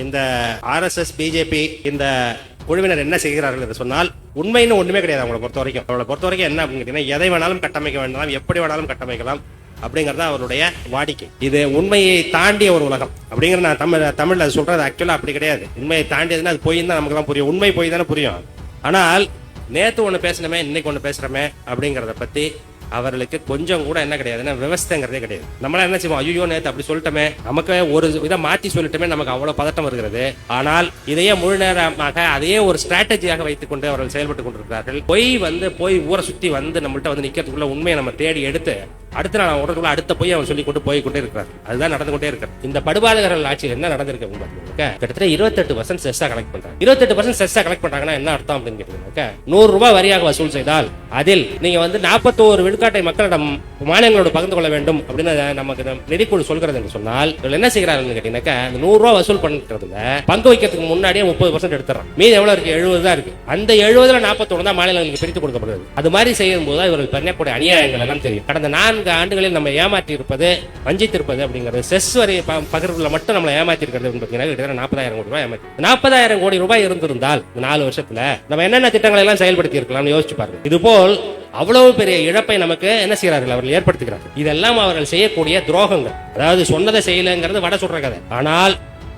இந்த RSS BJP இந்த குழுவினர் என்ன செய்கிறார்கள் என்று சொன்னால் உண்மைன்னு ஒண்ணுமே கிடையாது அவங்களை பொறுத்த வரைக்கும் அவங்களை பொறுத்த வரைக்கும் என்ன அப்படின்னு கேட்டீங்கன்னா எதை வேணாலும் கட்டமைக்க வேண்டாம் எப்படி வேணாலும் கட்டமைக்கலாம் அப்படிங்கறது அவருடைய வாடிக்கை. இது உண்மையை தாண்டிய ஒரு உலகம். அப்படிங்கிற நான் தமிழ் தமிழ்ல அது சொல்றது ஆக்சுவலா அப்படி கிடையாது. உண்மையை தாண்டியதுன்னா அது போய் தான் நமக்கு புரியும். உண்மை போய் தானே புரியும். ஆனால் நேத்து ஒண்ணு பேசணுமே இன்னைக்கு ஒண்ணு பேசுகிறோமே அப்படிங்கறத பத்தி அவர்களுக்கு கொஞ்சம் கூட என்ன கிடையாதுன்னா விவசாயங்கிறதே கிடையாது. நம்மளாம் என்ன செய்வோம்? ஐயோ நேத்து அப்படி சொல்லிட்டோமே. நமக்கு ஒரு இதை மாத்தி சொல்லிட்டோமே நமக்கு அவ்வளவு பதட்டம் வருகிறது. ஆனால் இதையே முழு நேரமாக அதையே ஒரு ஸ்ட்ராட்டஜியாக வைத்துக் கொண்டு அவர்கள் செயல்பட்டு கொண்டிருக்கிறார்கள். பொய் வந்து போய் ஊரை சுத்தி வந்து நம்மள்கிட்ட வந்து நிக்கிறதுக்குள்ள உண்மையை நம்ம தேடி எடுத்து அடுத்த நாள் உடனே அடுத்த போய் அவன் சொல்லி கொண்டு போய் கொண்டே இருக்கிறார் அதுதான் நடந்து கொண்டே இருக்கிறது இந்த படுபாதகர்கள் ஆட்சியில் என்ன நடந்திருக்கு அப்படின்னு கிட்டத்தட்ட இருபத்தெட்டு பர்சன்ட் செஸ்ஸா கலெக்ட் பண்றாங்க. இருபத்தெட்டு பர்சன்ட் செஸ்ஸா கலெக்ட் பண்றாங்கன்னா என்ன அர்த்தம் அப்படின்னு கேட்டீங்கன்னாக்கா நூறு ரூபாய் வரியாக வசூல் செய்தால் அதில் நீங்க வந்து நாற்பத்தோரு விழுக்காட்டை மக்களிடம் மாநிலங்களோடு பகிர்ந்து கொள்ள வேண்டும் அப்படின்னு அதை நமக்கு நிதிக்குழு சொல்கிறது என்று சொன்னால் இவர்கள் என்ன செய்கிறார்கள் கேட்டீங்கன்னாக்கா அந்த நூறு ரூபாய் வசூல் பண்ணுறதுல பங்கு வைக்கிறதுக்கு முன்னாடியே முப்பது பர்சன்ட் எடுத்துறான் மீது எவ்வளவு இருக்கு? எழுபது தான் இருக்கு. அந்த எழுபதுல நாற்பத்தொன்னு தான் மாநிலங்களுக்கு பிரித்து கொடுக்கப்படுது அது மாதிரி செய்யும் போது இவர்கள் பண்ணக்கூடிய அநியாயங்கள் எல்லாம் தெரியும். கடந்த நான் நான்கு ஆண்டுகளில் நம்ம ஏமாற்றி இருப்பது வஞ்சித்திருப்பது அப்படிங்கிறது. செஸ் வரி பகிர்வுல மட்டும் நம்மளை ஏமாத்தி இருக்கிறது பார்த்தீங்கன்னா கிட்டத்தட்ட நாற்பதாயிரம் கோடி ரூபாய் ஏமாத்தி நாற்பதாயிரம் கோடி ரூபாய் இருந்திருந்தால் நாலு வருஷத்துல நம்ம என்னென்ன திட்டங்களை எல்லாம் செயல்படுத்தி இருக்கலாம்னு யோசிச்சு பாருங்க. இது போல் அவ்வளவு பெரிய இழப்பை நமக்கு என்ன செய்கிறார்கள்? அவர்கள் ஏற்படுத்துகிறார்கள். இதெல்லாம் அவர்கள் செய்யக்கூடிய துரோகங்கள். அதாவது சொன்னதை செய்யலங்கிறது வட சொல்ற கதை. ஆனால்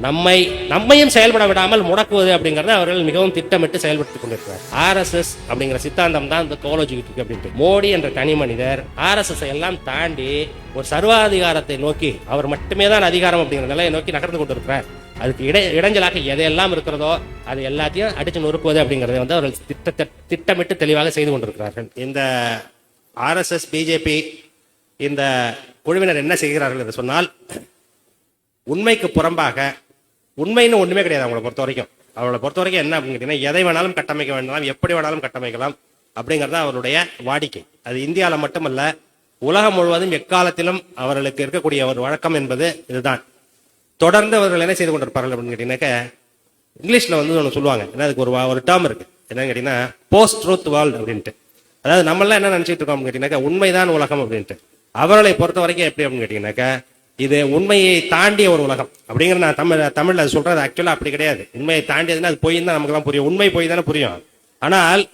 நம்மை நம்மையும் செயல்பட விடாமல் முடக்குவது அப்படிங்கறத அவர்கள் மிகவும் திட்டமிட்டு செயல்படுத்திக் கொண்டிருக்கிறார். ஆர்எஸ்எஸ் அப்படிங்கிற சித்தாந்தம் தான் இந்த தோலோஜிக்கிட்டு இருக்கு அப்படின்ட்டு. மோடி என்ற தனி மனிதர் ஆர்எஸ்எஸ் எல்லாம் தாண்டி ஒரு சர்வாதிகாரத்தை நோக்கி அவர் மட்டுமே தான் அதிகாரம் அப்படிங்கிற நிலையை நோக்கி நகர்ந்து கொண்டிருக்கிறார். அதுக்கு இடை இடைஞ்சலாக எதையெல்லாம் இருக்கிறதோ அது எல்லாத்தையும் அடிச்சு நொறுக்குவது அப்படிங்கறதை வந்து அவர்கள் திட்டத்தை திட்டமிட்டு தெளிவாக செய்து கொண்டிருக்கிறார்கள். இந்த ஆர்எஸ்எஸ் பிஜேபி இந்த குழுவினர் என்ன செய்கிறார்கள் என்று சொன்னால் உண்மைக்கு புறம்பாக உண்மைன்னு ஒண்ணுமே கிடையாது அவங்கள பொறுத்த வரைக்கும் அவளை பொறுத்த வரைக்கும் என்ன அப்படின்னு கேட்டீங்கன்னா எதை வேணாலும் கட்டமைக்க வேண்டாம் எப்படி வேணாலும் கட்டமைக்கலாம் அப்படிங்கறது அவருடைய வாடிக்கை. அது இந்தியாவில் மட்டுமல்ல உலகம் முழுவதும் எக்காலத்திலும் அவர்களுக்கு இருக்கக்கூடிய ஒரு வழக்கம் என்பது இதுதான். தொடர்ந்து அவர்கள் என்ன செய்து கொண்டிருப்பார்கள் அப்படின்னு கேட்டீங்கன்னாக்க இங்கிலீஷ்ல வந்து ஒன்று சொல்லுவாங்க. ஏன்னா அதுக்கு ஒரு வா- ஒரு டேர்ம் இருக்கு. என்னன்னு கேட்டீங்கன்னா போஸ்ட் ட்ரூத் வேர்ல்டு அப்படின்ட்டு. அதாவது நம்மளாம் என்ன நினைச்சிட்டு இருக்கோம் அப்படின்னு கேட்டீங்கன்னாக்கா உண்மைதான் உலகம் அப்படின்ட்டு. அவர்களை பொறுத்த வரைக்கும் எப்படி அப்படின்னு கேட்டீங்கன்னாக்கா இது உண்மையை தாண்டிய ஒரு உலகம். அப்படிங்கிற நான் தமிழ் தமிழ்ல அது சொல்றது ஆக்சுவலா அப்படி கிடையாது. உண்மையை தாண்டியதுன்னா அது பொய் தான் நமக்கு புரியும். உண்மை பொய் தானே புரியும். ஆனால்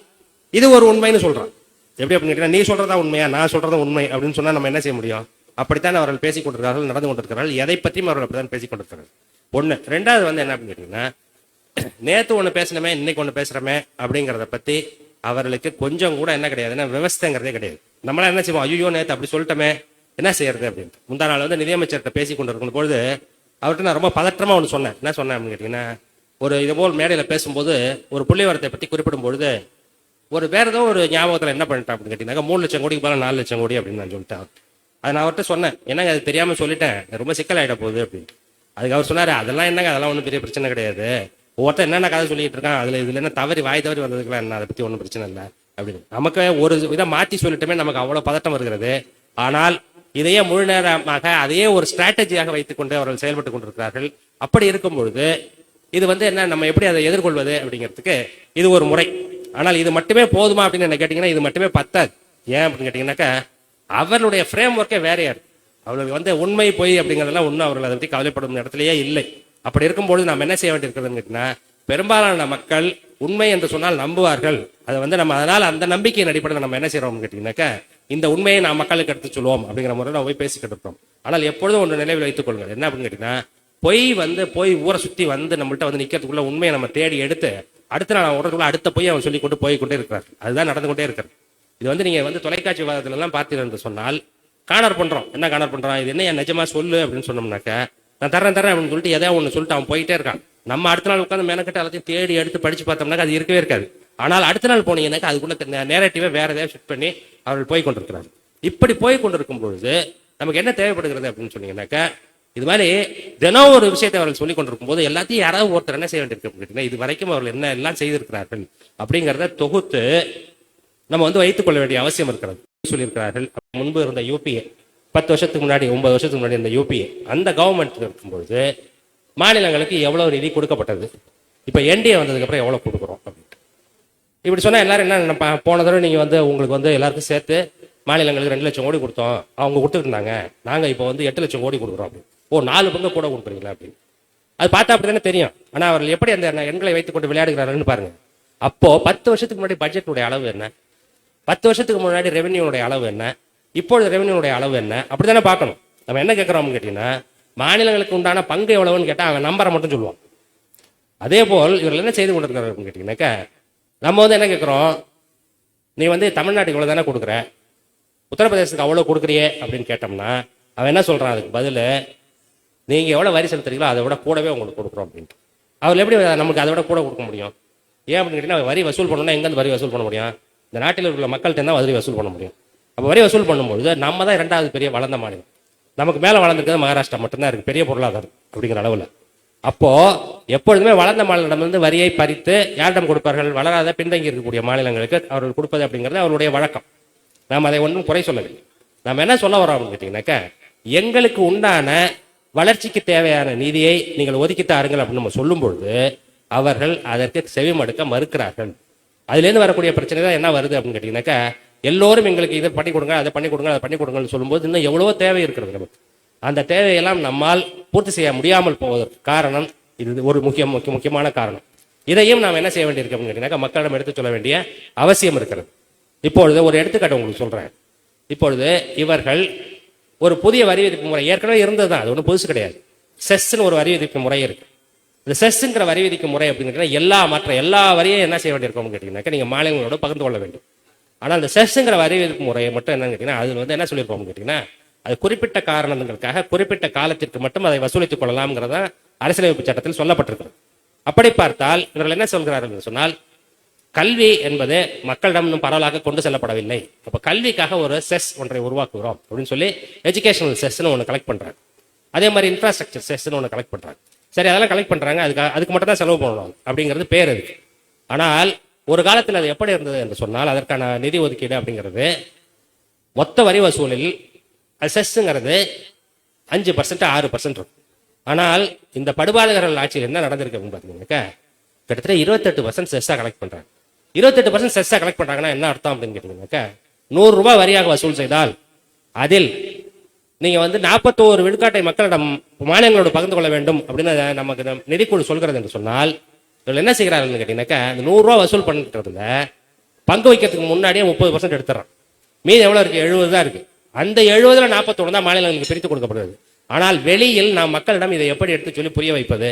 இது ஒரு உண்மைன்னு சொல்றான். எப்படி அப்படின்னு கேட்டீங்கன்னா நீ சொல்றதா உண்மையா? நான் சொல்றதா உண்மை அப்படின்னு சொன்னா நம்ம என்ன செய்ய முடியும்? அப்படித்தான் அவர்கள் பேசிக் கொண்டிருக்கிறார்கள் நடந்து கொண்டிருக்கிறார்கள். எதை பற்றியும் அவர்கள் அப்படித்தான் பேசிக் கொண்டிருக்கிறார்கள். ஒண்ணு. ரெண்டாவது வந்து என்ன அப்படின்னு கேட்டீங்கன்னா நேத்து ஒண்ணு பேசணுமே இன்னைக்கு ஒண்ணு பேசுறோமே அப்படிங்கிறத பத்தி அவர்களுக்கு கொஞ்சம் கூட என்ன கிடையாதுன்னா விவசாயங்கிறதே கிடையாது. நம்மளாம் என்ன செய்வோம்? ஐயோ நேத்து அப்படி சொல்லிட்டோமே. என்ன செய்யறது அப்படின்ட்டு. முந்தா நாள் வந்து நிதியமைச்சர்கிட்ட பேசி கொண்டு இருக்கும் பொழுது அவர்கிட்ட நான் ரொம்ப பதற்றமாக ஒன்று சொன்னேன். என்ன சொன்னேன் அப்படின்னு கேட்டீங்கன்னா ஒரு இது போல் மேடையில் பேசும்போது ஒரு புள்ளிவரத்தை பற்றி குறிப்பிடும் பொழுது ஒரு வேற ஏதோ ஒரு ஞாபகத்தில் என்ன பண்ணிட்டேன் அப்படின்னு கேட்டீங்கன்னா மூணு லட்சம் கோடிக்கு பதிலாக நாலு லட்சம் கோடி அப்படின்னு நான் சொல்லிட்டேன். அதை நான் அவர்கிட்ட சொன்னேன். என்னங்க அது தெரியாமல் சொல்லிட்டேன். ரொம்ப சிக்கலாயிட போகுது அப்படின்னு அதுக்கு அவர் சொன்னார் அதெல்லாம் என்னங்க அதெல்லாம் ஒன்றும் பெரிய பிரச்சனை கிடையாது. ஒருத்தர் என்னென்ன கதை சொல்லிட்டு இருக்கான் அதில் இதில் என்ன தவறி வாய் தவறி வந்ததுக்குலாம் என்ன அதை பற்றி ஒன்றும் பிரச்சனை இல்லை. அப்படின்னு. நமக்கு ஒரு இதை மாற்றி சொல்லிட்டுமே நமக்கு அவ்வளோ பதட்டம் வருகிறது. ஆனால் இதையே முழு நேரமாக அதையே ஒரு ஸ்ட்ராட்டஜியாக வைத்துக்கொண்டு அவர்கள் செயல்பட்டு கொண்டிருக்கிறார்கள். அப்படி இருக்கும் பொழுது இது வந்து என்ன நம்ம எப்படி அதை எதிர்கொள்வது அப்படிங்கிறதுக்கு இது ஒரு முறை. ஆனால் இது மட்டுமே போதுமா அப்படின்னு என்ன கேட்டீங்கன்னா இது மட்டுமே பத்தாது. ஏன் அப்படின்னு கேட்டீங்கன்னாக்கா அவர்களுடைய ஃப்ரேம் ஒர்க்கே வேறையா இருக்கு. அவர்களுக்கு வந்து உண்மை பொய் அப்படிங்கிறதெல்லாம் ஒன்றும் அவர்கள் அதை பற்றி கவலைப்படும் இடத்துலயே இல்லை. அப்படி இருக்கும்பொழுது நாம் என்ன செய்ய வேண்டியிருக்கிறதுன்னு கேட்டீங்கன்னா பெரும்பாலான மக்கள் உண்மை என்று சொன்னால் நம்புவார்கள். அதை வந்து நம்ம அதனால் அந்த நம்பிக்கையின் அடிப்படையில் நம்ம என்ன செய்யறோம்னு கேட்டீங்கன்னாக்கா இந்த உண்மையை நான் மக்களுக்கு எடுத்து சொல்லுவோம் அப்படிங்கிற முறையில் நம்ம போய் பேசிக்கிட்டு இருப்போம் ஆனால் எப்பொழுதும் ஒன்று நினைவில் வைத்துக் கொள்ளுங்கள். என்ன அப்படின்னு கேட்டீங்கன்னா பொய் வந்து போய் ஊரை சுற்றி வந்து நம்மள்ட்ட வந்து நிற்கிறதுக்குள்ள உண்மையை நம்ம தேடி எடுத்து அடுத்த நாள் உடனே அடுத்த பொய் அவன் சொல்லி கொண்டு போய் கொண்டே இருக்கிறார். அதுதான் நடந்து கொண்டே இருக்கிறது. இது வந்து நீங்கள் வந்து தொலைக்காட்சி விவாதத்துல எல்லாம் பார்த்தீர்கள் சொன்னால் காணர் பண்ணுறோம் என்ன காணர் பண்ணுறான் இது என்ன என் நிஜமா சொல்லு அப்படின்னு சொன்னோம்னாக்க நான் தரேன் தரேன் அப்படின்னு சொல்லிட்டு எதாவது ஒன்று சொல்லிட்டு அவன் போயிட்டே இருக்கான். நம்ம அடுத்த நாள் உட்காந்து மெனக்கிட்ட எல்லாத்தையும் தேடி எடுத்து படிச்சு பார்த்தோம்னாக்க அது இருக்கவே இருக்காது. ஆனால் அடுத்த நாள் போனீங்கன்னாக்க அதுக்குள்ள நேரட்டிவே வேற ஏதாவது ஷிஃப்ட் பண்ணி அவர்கள் போய் கொண்டிருக்கிறார். இப்படி போய் கொண்டிருக்கும் பொழுது நமக்கு என்ன தேவைப்படுகிறது அப்படின்னு சொன்னீங்கன்னாக்கா இது மாதிரி தினம் ஒரு விஷயத்தை அவர்கள் சொல்லிக் கொண்டிருக்கும் போது எல்லாத்தையும் யாராவது ஒருத்தர் என்ன செய்ய வேண்டியிருக்கு அப்படின்னு இது வரைக்கும் அவர்கள் என்ன எல்லாம் செய்திருக்கிறார்கள் அப்படிங்கிறத தொகுத்து நம்ம வந்து வைத்துக் கொள்ள வேண்டிய அவசியம் இருக்கிறது. சொல்லியிருக்கிறார்கள். முன்பு இருந்த யூபிஏ பத்து வருஷத்துக்கு முன்னாடி ஒன்பது வருஷத்துக்கு முன்னாடி இருந்த யூபிஏ அந்த கவர்மெண்ட் இருக்கும்பொழுது மாநிலங்களுக்கு எவ்வளவு நிதி கொடுக்கப்பட்டது? இப்போ என்டிஏ வந்ததுக்கு அப்புறம் எவ்வளவு கொடுக்குறோம்? இப்படி சொன்னால் எல்லாரும் என்ன நினைப்பா? போன தடவை நீங்கள் வந்து உங்களுக்கு வந்து எல்லாருக்கும் சேர்த்து மாநிலங்களுக்கு ரெண்டு லட்சம் கோடி கொடுத்தோம். அவங்க கொடுத்துட்டு இருந்தாங்க. இப்போ வந்து எட்டு லட்சம் கோடி கொடுக்குறோம் அப்படின்னு. ஓ நாலு பங்கு கூட கொடுக்குறீங்களா அப்படின்னு. அது பார்த்தா அப்படி தானே தெரியும். ஆனால் அவர்கள் எப்படி அந்த எண்களை வைத்துக்கொண்டு கொண்டு விளையாடுகிறார்கள் பாருங்க. அப்போ பத்து வருஷத்துக்கு முன்னாடி பட்ஜெட்டுடைய அளவு என்ன? பத்து வருஷத்துக்கு முன்னாடி ரெவென்யூனுடைய அளவு என்ன? இப்பொழுது ரெவென்யூனுடைய அளவு என்ன? அப்படி தானே பார்க்கணும். நம்ம என்ன கேட்குறோம்னு கேட்டிங்கன்னா மாநிலங்களுக்கு உண்டான பங்கு எவ்வளவுன்னு கேட்டால் அவன் நம்பரை மட்டும் சொல்லுவான் அதே போல் இவர்கள் என்ன செய்து கொண்டிருக்கிறார்கள் கேட்டிங்கன்னாக்கா நம்ம வந்து என்ன கேட்குறோம் நீ வந்து தமிழ்நாட்டுக்கு இவ்வளோ தானே கொடுக்குற? உத்தரப்பிரதேசத்துக்கு அவ்வளோ கொடுக்குறியே அப்படின்னு கேட்டோம்னா அவன் என்ன சொல்கிறான் அதுக்கு பதில் நீங்கள் எவ்வளோ வரி செலுத்துறீங்களோ அதை விட கூடவே உங்களுக்கு கொடுக்குறோம் அப்படின்ட்டு. அவர் எப்படி நமக்கு அதை விட கூட கொடுக்க முடியும்? ஏன் அப்படின்னு கேட்டீங்கன்னா வரி வசூல் பண்ணணும்னா எங்கேருந்து வரி வசூல் பண்ண முடியும்? இந்த நாட்டில் உள்ள மக்கள்கிட்ட தான் வரி வசூல் பண்ண முடியும். அப்போ வரி வசூல் பண்ணும்பொழுது நம்ம தான் இரண்டாவது பெரிய வளர்ந்த மாநிலம். நமக்கு மேலே வளர்ந்துருக்கிறது மகாராஷ்டிரா மட்டும்தான் இருக்குது பெரிய பொருளாதாரம் அப்படிங்கிற அளவில். அப்போ எப்பொழுதுமே வளர்ந்த மாநிலம் வந்து வரியை பறித்து யாரிடம் கொடுப்பார்கள்? வளராத பின்தங்கி இருக்கக்கூடிய மாநிலங்களுக்கு அவர்கள் கொடுப்பது அப்படிங்கிறது அவருடைய வழக்கம். நாம் அதை ஒன்றும் குறை சொல்லவில்லை. நாம் என்ன சொல்ல வரோம் அப்படின்னு கேட்டீங்கன்னாக்கா எங்களுக்கு உண்டான வளர்ச்சிக்கு தேவையான நிதியை நீங்கள் ஒதுக்கி தாருங்கள் அப்படின்னு நம்ம சொல்லும் பொழுது அவர்கள் அதற்கு செவிமடுக்க மறுக்கிறார்கள். அதுலேருந்து வரக்கூடிய பிரச்சனை தான் என்ன வருது அப்படின்னு கேட்டீங்கன்னாக்கா எல்லோரும் எங்களுக்கு இதை பண்ணி கொடுங்க அதை பண்ணி கொடுங்க அதை பண்ணி கொடுங்கன்னு சொல்லும்போது இன்னும் எவ்வளவோ தேவை இருக்கிறது நமக்கு. அந்த தேவையெல்லாம் நம்மால் பூர்த்தி செய்ய முடியாமல் போவதற்கு காரணம் இது ஒரு முக்கிய முக்கிய முக்கியமான காரணம். இதையும் நாம் என்ன செய்ய வேண்டியிருக்கு அப்படின்னு மக்களிடம் எடுத்து சொல்ல வேண்டிய அவசியம் இருக்கிறது. இப்பொழுது ஒரு எடுத்துக்காட்டு உங்களுக்கு சொல்றேன். இப்பொழுது இவர்கள் ஒரு புதிய வரி விதிப்பு முறை ஏற்கனவே இருந்தது தான் அது ஒன்றும் புதுசு கிடையாது. செஸ்ன்னு ஒரு வரி விதிப்பு முறை இருக்கு. இந்த செஸ்ங்கிற வரி விதிக்கும் முறை அப்படின்னு கேட்டீங்கன்னா எல்லா மற்ற எல்லா வரியும் என்ன செய்ய வேண்டியிருக்கோம்னு கேட்டீங்கன்னாக்கா நீங்க மாநிலங்களோட பகிர்ந்து கொள்ள வேண்டும். ஆனால் அந்த செஸ்ங்கிற வரி விதிப்பு முறையை மட்டும் என்னன்னு கேட்டீங்கன்னா அதில் வந்து என்ன சொல்லியிருப்போம் கேட்டீங்கன்னா அது குறிப்பிட்ட காரணங்களுக்காக குறிப்பிட்ட காலத்திற்கு மட்டும் அதை வசூலித்துக் கொள்ளலாம்ங்கிறதா அரசியலமைப்பு சட்டத்தில் சொல்லப்பட்டிருக்கிறது. அப்படி பார்த்தால் இவர்கள் என்ன சொல்கிறார்கள் என்று சொன்னால் கல்வி என்பது மக்களிடம் இன்னும் பரவலாக கொண்டு செல்லப்படவில்லை. அப்போ கல்விக்காக ஒரு செஸ் ஒன்றை உருவாக்குகிறோம் அப்படின்னு சொல்லி எஜுகேஷனல் செஸ்ன்னு ஒன்று கலெக்ட் பண்ணுறாங்க அதே மாதிரி இன்ஃப்ராஸ்ட்ரக்சர் செஸ்ன்னு ஒன்று கலெக்ட் பண்ணுறாங்க சரி அதெல்லாம் கலெக்ட் பண்ணுறாங்க அதுக்கு அதுக்கு மட்டும் தான் செலவு பண்ணணும் அப்படிங்கிறது பேர் இருக்கு ஆனால் ஒரு காலத்தில் அது எப்படி இருந்தது என்று சொன்னால் அதற்கான நிதி ஒதுக்கீடு அப்படிங்கிறது மொத்த வரி வசூலில் அது செஸ்ஸுங்கிறது அஞ்சு பர்சன்ட் ஆறு பர்சன்ட் இருக்கும். ஆனால் இந்த படுபாதகர்கள் ஆட்சியில் என்ன நடந்திருக்கு அப்படின்னு பார்த்தீங்கன்னாக்கா கிட்டத்தட்ட இருபத்தெட்டு பர்சன்ட் செஸ்ஸாக கலெக்ட் பண்ணுறாங்க இருபத்தெட்டு பர்சன்ட் செஸ்ஸாக கலெக்ட் பண்ணுறாங்கன்னா என்ன அர்த்தம் அப்படின்னு கேட்டீங்கன்னாக்கா நூறு ரூபாய் வரியாக வசூல் செய்தால் அதில் நீங்கள் வந்து நாற்பத்தோரு விழுக்காட்டை மக்களிடம் மாநிலங்களோடு பகிர்ந்து கொள்ள வேண்டும் அப்படின்னு அதை நமக்கு நிதிக்குழு சொல்கிறது என்று சொன்னால் இவர்கள் என்ன செய்கிறாருன்னு கேட்டீங்கன்னாக்கா அந்த நூறுரூவா வசூல் பண்ணுறதுல பங்கு வைக்கிறதுக்கு முன்னாடியே முப்பது பர்சன்ட் எடுத்துறான் மீதி எவ்வளோ இருக்குது எழுபது தான் இருக்குது அந்த எழுபதுல நாற்பத்தொன்று தான் மாநிலங்களுக்கு பிரித்து கொடுக்கப்படுது ஆனால் வெளியில் நாம் மக்களிடம் இதை எப்படி எடுத்து சொல்லி புரிய வைப்பது?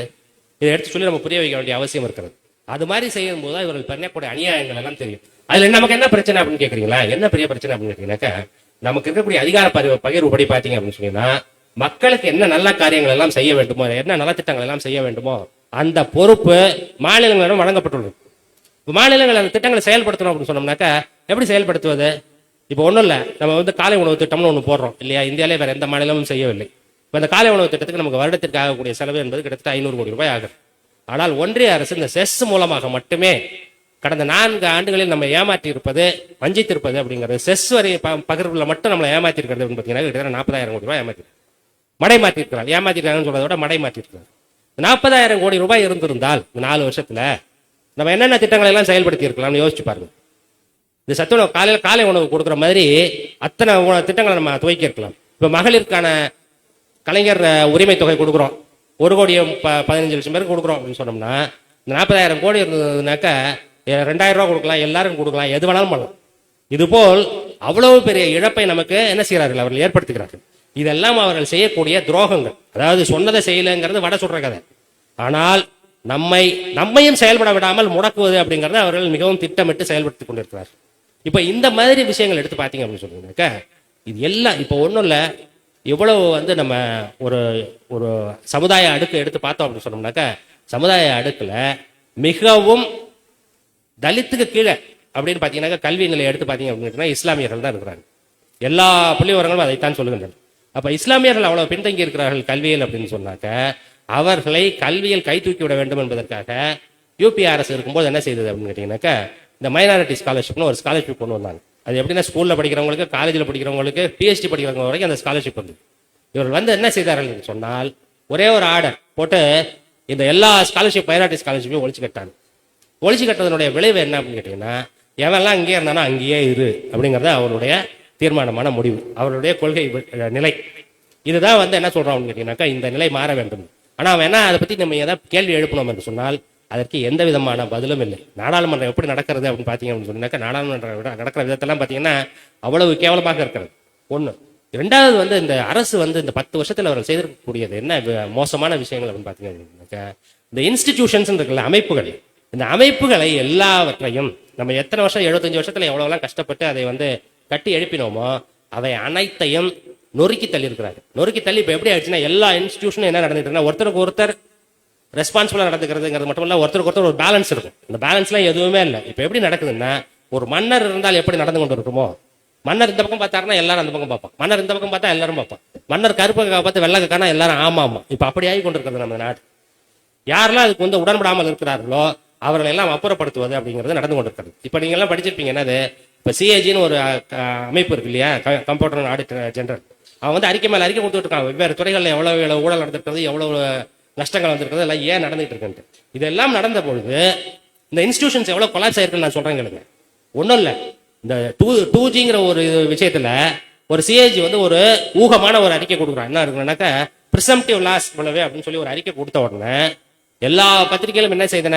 இதை எடுத்து சொல்லி நம்ம புரிய வைக்க வேண்டிய அவசியம் இருக்கிறது. அது மாதிரி செய்யும் போது தான் இவர்கள் பண்ணக்கூடிய அநியாயங்கள் எல்லாம் தெரியும். அதுல நமக்கு என்ன பிரச்சனை அப்படின்னு கேட்குறீங்களா? என்ன பெரிய பிரச்சனை அப்படின்னு கேட்டீங்கன்னாக்கா நமக்கு இருக்கக்கூடிய அதிகார பகிர்வு பகிர்வு படி பாத்தீங்க அப்படின்னு சொன்னீங்கன்னா மக்களுக்கு என்ன நல்ல காரியங்கள் எல்லாம் செய்ய வேண்டுமோ என்ன நலத்திட்டங்கள் எல்லாம் செய்ய வேண்டுமோ அந்த பொறுப்பு மாநிலங்களிடம் வழங்கப்பட்டுள்ளது. மாநிலங்கள் அந்த திட்டங்களை செயல்படுத்தணும் அப்படின்னு சொன்னோம்னாக்கா எப்படி செயல்படுத்துவது? இப்போ ஒன்றும் இல்லை. நம்ம வந்து காலை உணவு திட்டம்னு ஒன்று போடுறோம். இல்லையா? இந்தியாவிலே வேறு எந்த மாநிலமும் செய்யவில்லை. இப்போ இந்த காலை உணவு திட்டத்துக்கு நமக்கு வருடத்திற்கு ஆகக்கூடிய செலவு என்பது கிட்டத்தட்ட ஐநூறு கோடி ரூபாய் ஆகும். ஆனால் ஒன்றிய அரசு இந்த செஸ் மூலமாக மட்டுமே கடந்த நான்கு ஆண்டுகளில் நம்ம ஏமாற்றி இருப்பது வஞ்சித்திருப்பது அப்படிங்கிறது. செஸ் வரை ப- பகிர்வுல மட்டும் நம்மளை ஏமாற்றிருக்கிறது அப்படின்னு பார்த்தீங்கன்னா கிட்டத்தட்ட நாற்பதாயிரம் கோடி ரூபாய் ஏமாற்றி மடை மாற்றிருக்கிறார் ஏமாற்றிருக்காங்கன்னு சொல்றதை விட மடை மாற்றிருக்கிறார் நாற்பதாயிரம் கோடி ரூபாய் இருந்திருந்தால் இந்த நாலு வருஷத்துல நம்ம என்னென்ன திட்டங்களை எல்லாம் செயல்படுத்தி இருக்கலாம்னு யோசிச்சு பாருங்க. இந்த சத்துணவு காலையில் காலை உணவு கொடுக்குற மாதிரி அத்தனை உண- திட்டங்களை நம்ம துவக்கி இருக்கலாம். இப்போ மகளிருக்கான கலைஞர் உரிமை தொகை கொடுக்குறோம். ஒரு கோடியும் ப பதினஞ்சு லட்சம் பேருக்கு கொடுக்குறோம் அப்படின்னு சொன்னோம்னா இந்த நாற்பதாயிரம் கோடி இருந்ததுனாக்கா ரெண்டாயிரம் ரூபா கொடுக்கலாம் எல்லாருக்கும் கொடுக்கலாம் எது வேணாலும் பண்ணலாம். இதுபோல் அவ்வளவு பெரிய இழப்பை நமக்கு என்ன செய்கிறார்கள்? அவர்கள் ஏற்படுத்துகிறார்கள். இதெல்லாம் அவர்கள் செய்யக்கூடிய துரோகங்கள். அதாவது சொன்னதை செய்யலைங்கிறது வட சொல்ற கதை. ஆனால் நம்மை நம்மையும் செயல்பட விடாமல் முடக்குவது அப்படிங்கிறத அவர்கள் மிகவும் திட்டமிட்டு செயல்படுத்திக் கொண்டிருக்கிறார்கள். இப்போ இந்த மாதிரி விஷயங்கள் எடுத்து பார்த்தீங்க அப்படின்னு சொன்னீங்கன்னாக்கா இது எல்லாம் இப்போ ஒன்றும் இல்லை எவ்வளவு வந்து நம்ம ஒரு ஒரு சமுதாய அடுக்கு எடுத்து பார்த்தோம் அப்படின்னு சொன்னோம்னாக்கா சமுதாய அடுக்கில் மிகவும் தலித்துக்கு கீழே அப்படின்னு பார்த்தீங்கன்னாக்கா கல்வி நிலையை எடுத்து பார்த்தீங்க அப்படின்னு இஸ்லாமியர்கள் தான் இருக்கிறாங்க. எல்லா புள்ளிவரங்களும் அதைத்தான் சொல்லுகின்றன அப்போ இஸ்லாமியர்கள் அவ்வளோ பின்தங்கி இருக்கிறார்கள் கல்வியில் அப்படின்னு சொன்னாக்க அவர்களை கல்வியில் கை தூக்கி விட வேண்டும் என்பதற்காக யூபி அரசு இருக்கும்போது என்ன செய்தது அப்படின்னு கேட்டிங்கனாக்கா இந்த மைனாரிட்டி ஸ்காலர்ஷிப்னு ஒரு ஸ்காலர்ஷிப் கொண்டு வந்தாங்க. அது எப்படின்னா ஸ்கூலில் படிக்கிறவங்களுக்கு காலேஜில் படிக்கிறவங்களுக்கு பிஹெச்டி படிக்கிறவங்க வரைக்கும் அந்த ஸ்காலர்ஷிப் வந்து இவர் வந்து என்ன செய்தார்கள் என்று சொன்னால் ஒரே ஒரு ஆர்டர் போட்டு இந்த எல்லா ஸ்காலர்ஷிப் மைனாரிட்டி ஸ்காலர்ஷிப்பையும் ஒழிச்சு கட்டாங்க ஒழிச்சு கட்டுறதுனுடைய விளைவு என்ன அப்படின்னு கேட்டிங்கன்னா எவெல்லாம் அங்கேயே இருந்தானோ அங்கேயே இரு அப்படிங்கிறத அவருடைய தீர்மானமான முடிவு அவருடைய கொள்கை நிலை. இதுதான் வந்து என்ன சொல்கிறான் அப்படின்னு கேட்டிங்கனாக்கா இந்த நிலை மாற வேண்டும். ஆனால் அவன் என்ன அதை பற்றி நம்ம ஏதாவது கேள்வி எழுப்பணும் என்று சொன்னால் அதற்கு எந்த விதமான பதிலும் இல்லை. நாடாளுமன்றம் எப்படி நடக்கிறது அப்படின்னு பார்த்தீங்க அப்படின்னு சொன்னாக்கா நாடாளுமன்றம் விட- நடக்கிற விதத்தெல்லாம் பார்த்தீங்கன்னா அவ்வளவு கேவலமாக இருக்கிறது. ஒன்று ரெண்டாவது வந்து இந்த அரசு வந்து இந்த பத்து வருஷத்தில் அவர்கள் செய்திருக்கக்கூடியது என்ன மோசமான விஷயங்கள் அப்படின்னு பார்த்தீங்கன்னா இந்த இன்ஸ்டிடியூஷன்ஸ் இருக்குல்ல அமைப்புகள். இந்த அமைப்புகளை எல்லாவற்றையும் நம்ம எத்தனை வருஷம் எழுபத்தஞ்சு வருஷத்தில் எவ்வளோலாம் கஷ்டப்பட்டு அதை வந்து கட்டி எழுப்பினோமோ அவை அனைத்தையும் நொறுக்கி தள்ளியிருக்கிறாங்க நொறுக்கி தள்ளி இப்போ எப்படி ஆயிடுச்சுன்னா எல்லா இன்ஸ்டியூஷனும் என்ன நடந்துட்டு ஒருத்தருக்கு ஒருத்தர் ரெஸ்பான்சிபிளாக நடந்துக்கிறதுங்கிறது மட்டும் இல்லை ஒருத்தருக்கு ஒருத்தர் ஒரு பேலன்ஸ் இருக்கும். இந்த பேலன்ஸ்லாம் எதுவுமே இல்லை. இப்போ எப்படி நடக்குதுன்னா ஒரு மன்னர் இருந்தால் எப்படி நடந்து கொண்டு இருக்குமோ மன்னர் இந்த பக்கம் பார்த்தாருன்னா எல்லாரும் அந்த பக்கம் பார்ப்பான். மன்னர் இந்த பக்கம் பார்த்தா எல்லாரும் பார்ப்பான். மன்னர் கருப்பு பார்த்து வெள்ளக்கானா எல்லாரும் ஆமா ஆமா இப்போ அப்படி ஆகி கொண்டு இருக்கிறது நம்ம நாடு. யாரெல்லாம் அதுக்கு வந்து உடன்படாமல் இருக்கிறார்களோ அவர்களை எல்லாம் அப்புறப்படுத்துவது அப்படிங்கிறது நடந்து கொண்டிருக்கிறது. இப்போ நீங்க எல்லாம் படிச்சிருப்பீங்க என்னது? இப்போ சிஏஜின்னு ஒரு அமைப்பு இருக்கு இல்லையா? கம்ப்யூட்டர் ஆடிட்டர் ஜெனரல் அவன் வந்து அறிக்கை மேலே அறிக்கை கொடுத்துட்டு இருக்கான். வெவ்வேறு துறைகளில் எவ்வளவு எவ்வளவு ஊழல் நடந்திருக்கிறது எவ்வளவு நஷ்டங்கள் வந்திருக்கிறது எல்லாம் ஏன் நடந்துகிட்டு இருக்குன்ட்டு. இதெல்லாம் நடந்த பொழுது இந்த இன்ஸ்டியூஷன்ஸ் எவ்வளோ கொலாப்ஸ் ஆயிருக்குன்னு நான் சொல்கிறேன் கேளுங்க. ஒன்றும் இல்லை. இந்த டூ டூ ஜிங்கிற ஒரு விஷயத்தில் ஒரு சிஏஜி வந்து ஒரு ஊகமான ஒரு அறிக்கை கொடுக்குறான் என்ன இருக்குன்னாக்கா ப்ரிசம்டிவ் லாஸ் இவ்வளவே அப்படின்னு சொல்லி ஒரு அறிக்கை கொடுத்த உடனே எல்லா பத்திரிகைகளும் என்ன செய்தன?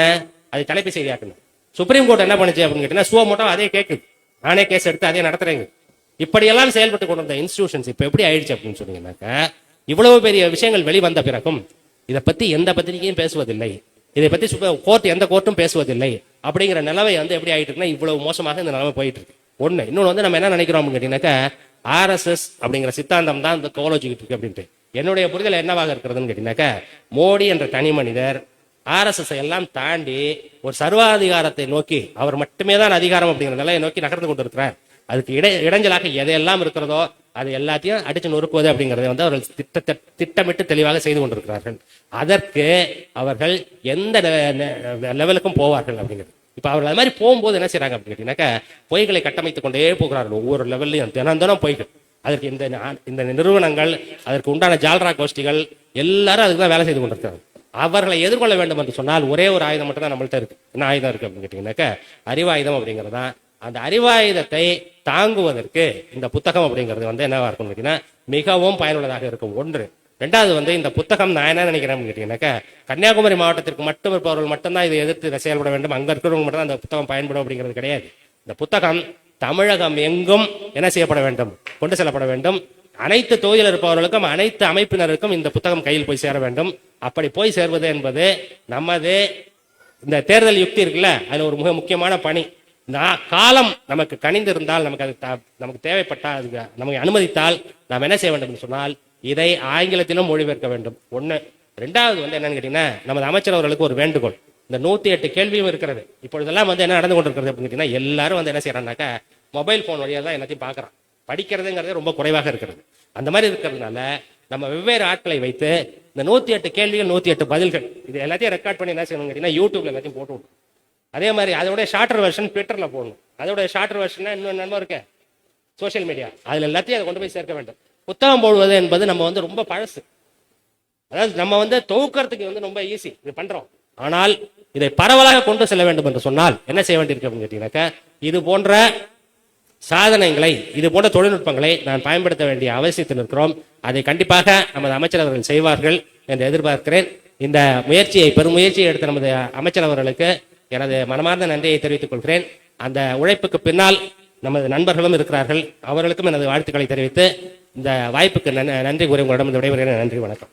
அது தலைப்பு செய்தியாக்கணும் சுப்ரீம் கோர்ட் என்ன பண்ணுச்சு அப்படின்னு கேட்டீங்கன்னா சுவ மட்டும் அதே கேட்குது நானே கேஸ் எடுத்து அதே நடத்துறேங்க. இப்படியெல்லாம் செயல்பட்டு கொண்டு வந்த இப்போ எப்படி ஆயிடுச்சு அப்படின்னு சொன்னீங்கன்னாக்கா இவ்வளவு பெரிய விஷயங்கள் வெளிவந்த பிறகும் இதை பத்தி எந்த பத்திரிகையும் பேசுவதில்லை. இதை பத்தி கோர்ட் எந்த கோர்ட்டும் பேசுவதில்லை. அப்படிங்கிற நிலைமை வந்து எப்படி ஆயிட்டு இருக்குன்னா இவ்வளவு மோசமாக இந்த நிலைமை போயிட்டு இருக்கு ஒண்ணு இன்னொன்று வந்து நம்ம என்ன நினைக்கிறோம் அப்படின்னு கேட்டீங்கன்னாக்கா ஆர்எஸ்எஸ் அப்படிங்கிற சித்தாந்தம் தான் இந்த கோலோஜிக்கிட்டு இருக்கு அப்படின்ட்டு. என்னுடைய புரிதல் என்னவாக இருக்கிறதுன்னு கேட்டீங்கன்னாக்கா மோடி என்ற தனி மனிதர் ஆர்எஸ்எஸ் எல்லாம் தாண்டி ஒரு சர்வாதிகாரத்தை நோக்கி அவர் மட்டுமே தான் அதிகாரம் அப்படிங்கிற நிலையை நோக்கி நகர்ந்து கொண்டிருக்கிறார். அதுக்கு இடை இடைஞ்சலாக எதையெல்லாம் இருக்கிறதோ அது எல்லாத்தையும் அடிச்சு நொறுக்குவது அப்படிங்கிறத வந்து அவர்கள் திட்ட திட்டமிட்டு தெளிவாக செய்து கொண்டிருக்கிறார்கள். அதற்கு அவர்கள் எந்த லெவலுக்கும் போவார்கள் அப்படிங்கிறது. இப்போ அவர்கள் அது மாதிரி போகும்போது என்ன செய்கிறாங்க அப்படின்னு கேட்டீங்கன்னாக்கா பொய்களை கட்டமைத்துக் கொண்டே போகிறார்கள். ஒவ்வொரு லெவல்லையும் தினம் தினம் பொய்கள். அதற்கு இந்த இந்த நிறுவனங்கள் அதற்கு உண்டான ஜால்ரா கோஷ்டிகள் எல்லாரும் அதுக்கு தான் வேலை செய்து கொண்டிருக்கிறாங்க அவர்களை எதிர்கொள்ள வேண்டும் என்று சொன்னால் ஒரே ஒரு ஆயுதம் மட்டும் தான் நம்மள்ட்ட இருக்கு. என்ன ஆயுதம் இருக்கு அப்படின்னு கேட்டீங்கன்னாக்கா அறிவாயுதம் அப்படிங்கிறது தான் அந்த அறிவாயுதத்தை தாங்குவதற்கு இந்த புத்தகம் அப்படிங்கிறது வந்து என்னவா இருக்கும் கேட்டீங்கன்னா மிகவும் பயனுள்ளதாக இருக்கும். ஒன்று. ரெண்டாவது வந்து இந்த புத்தகம் நான் என்ன நினைக்கிறேன் கேட்டீங்கன்னாக்கா கன்னியாகுமரி மாவட்டத்திற்கு மட்டும் இருப்பவர்கள் மட்டும்தான் இதை எதிர்த்து செயல்பட வேண்டும். அங்கே இருக்கிறவங்க மட்டும் தான் அந்த புத்தகம் பயன்படும் அப்படிங்கிறது கிடையாது. இந்த புத்தகம் தமிழகம் எங்கும் என்ன செய்யப்பட வேண்டும்? கொண்டு செல்லப்பட வேண்டும். அனைத்து தொகுதியில் இருப்பவர்களுக்கும் அனைத்து அமைப்பினருக்கும் இந்த புத்தகம் கையில் போய் சேர வேண்டும். அப்படி போய் சேர்வது என்பது நமது இந்த தேர்தல் யுக்தி இருக்குல்ல அது ஒரு மிக முக்கியமான பணி. நான் காலம் நமக்கு கணிந்திருந்தால் நமக்கு அது த- நமக்கு தேவைப்பட்டால் அதுக்கு நமக்கு அனுமதித்தால் நாம் என்ன செய்ய வேண்டும் என்று சொன்னால் இதை ஆங்கிலத்திலும் மொழிபெயர்க்க வேண்டும். ஒன்று ரெண்டாவது வந்து என்னன்னு கேட்டீங்கன்னா நமது அமைச்சர் அவர்களுக்கு ஒரு வேண்டுகோள். இந்த நூத்தி எட்டு கேள்வியும் இருக்கிறது. இப்பொழுதெல்லாம் வந்து என்ன நடந்து கொண்டிருக்கிறது அப்படின்னு கேட்டீங்கன்னா எல்லாரும் வந்து என்ன செய்யறாங்கனாக்கா மொபைல் போன் வழியாக தான் எல்லாத்தையும் பார்க்குறான். படிக்கிறதுங்கிறது ரொம்ப குறைவாக இருக்கிறது. அந்த மாதிரி இருக்கிறதுனால நம்ம வெவ்வேறு ஆட்களை வைத்து இந்த நூத்தி எட்டு கேள்விகள் நூத்தி எட்டு பதில்கள் இது எல்லாத்தையும் ரெக்கார்ட் பண்ணி என்ன செய்யணும் கேட்டீங்கன்னா யூடியூப்ல எல்லாத்தையும் போட்டு விடணும் அதே மாதிரி அதோடைய ஷார்ட்டர் வெர்ஷன் ட்விட்டரில் போடணும். அதோடைய ஷார்ட்டர் வெர்ஷன் இன்னும் நன்மை இருக்கேன் சோஷியல் மீடியா அதில் எல்லாத்தையும் அதை கொண்டு போய் சேர்க்க வேண்டும். புத்தகம் போடுவது என்பது நம்ம வந்து ரொம்ப பழசு. அதாவது நம்ம வந்து தொகுக்கிறதுக்கு வந்து ரொம்ப ஈஸி இது பண்ணுறோம் ஆனால் இதை பரவலாக கொண்டு செல்ல வேண்டும் என்று சொன்னால் என்ன செய்ய வேண்டியிருக்கு அப்படின்னு கேட்டீங்கன்னாக்கா இது போன்ற சாதனங்களை இது போன்ற தொழில்நுட்பங்களை நான் பயன்படுத்த வேண்டிய அவசியத்தில் இருக்கிறோம். அதை கண்டிப்பாக நமது அமைச்சர் அவர்கள் செய்வார்கள் என்று எதிர்பார்க்கிறேன். இந்த முயற்சியை பெரும் முயற்சியை எடுத்த நமது அமைச்சர் அவர்களுக்கு எனது மனமார்ந்த நன்றியை தெரிவித்துக் கொள்கிறேன். அந்த உழைப்புக்கு பின்னால் நமது நண்பர்களும் இருக்கிறார்கள். அவர்களுக்கும் எனது வாழ்த்துக்களை தெரிவித்து இந்த வாய்ப்புக்கு நன்றி கூறி உங்களிடம் விடைபெறுகிறேன். நன்றி வணக்கம்.